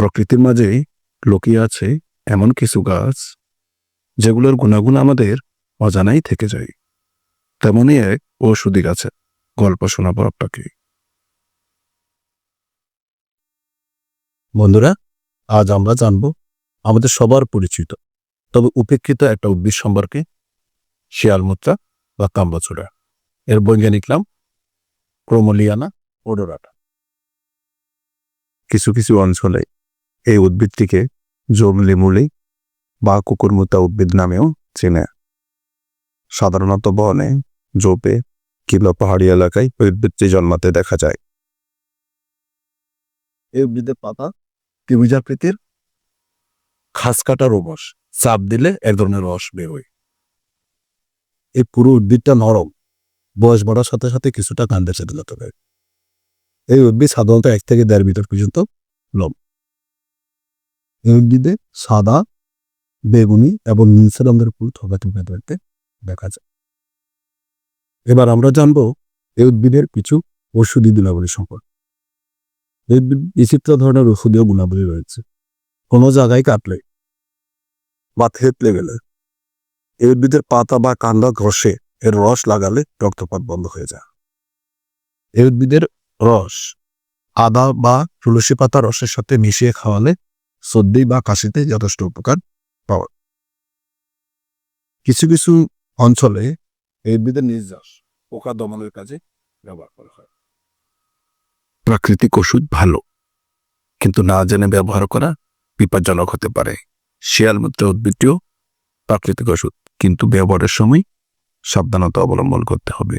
প্রকৃতির মাঝেই লুকিয়ে আছে এমন কিছু গাছ যেগুলোর গুণাগুণ আমাদের অজানাই থেকে যায়। তেমনই এক ঔষধি গাছের গল্প শোনাবো আপনাকে। বন্ধুরা আজ আমরা জানব আমাদের সবার পরিচিত তবে উপেক্ষিত একটা উদ্ভিদ সম্পর্কে শিয়ালমুত্রা বা কাম্বাচুরা। এর বৈজ্ঞানিক নাম ক্রোমোলিয়ানা ওডোরাটা কিছু কিছু অঞ্চলে এই উদ্ভিদটিকে জমলিমুলি বা কুকুরমুতা উদ্ভিদ নামেও চেনে। সাধারণত বনে জোপে কিংবা পাহাড়ি এলাকায় উদ্ভিদটি জন্মাতে দেখা যায়। এই উদ্ভিদের পাতা ত্রিভুজাকৃতির খাস কাটা রোবস চাপ দিলে এক ধরনের রস বেরোয় এই পুরো উদ্ভিদটা নরম, বয়স বাড়ার সাথে সাথে কিছুটা কাণ্ডে চেতে যেতে পারে এই উদ্ভিদ সাধারণত এক থেকে দেড় মিটার পর্যন্ত লম উদ্ভিদে সাদা, বেগুনি এবং নীলসে রঙের ফুল থকাতে ভেতরতে দেখা যায় এবার আমরা জানব এই উদ্ভিদের কিছু ঔষধি গুণাবলী সম্পর্কে। বিচিত্র ধরনের ওষুধীয় গুণাবলী রয়েছে। কোনো জায়গায় কাটলে বা থেতলে গেলে এই উদ্ভিদের পাতা বা কাণ্ডা ঘষে এর রস লাগালে রক্তপাত বন্ধ হয়ে যায়। এই উদ্ভিদের রস আদা বা তুলসী পাতা রসের সাথে মিশিয়ে খাওয়ালে সর্দি বা কাশিতে যথেষ্ট উপকার পাওয়া কিছু কিছু অঞ্চলে উদ্ভিদের নির্যাস পোকা দমনের কাজে ব্যবহার করা হয়। প্রাকৃতিক ওষুধ ভালো, কিন্তু না জেনে ব্যবহার করা বিপজ্জনক হতে পারে। শিয়ালমূত্র উদ্ভিদটিও প্রাকৃতিক ওষুধ, কিন্তু ব্যবহারের সময় সাবধানতা অবলম্বন করতে হবে।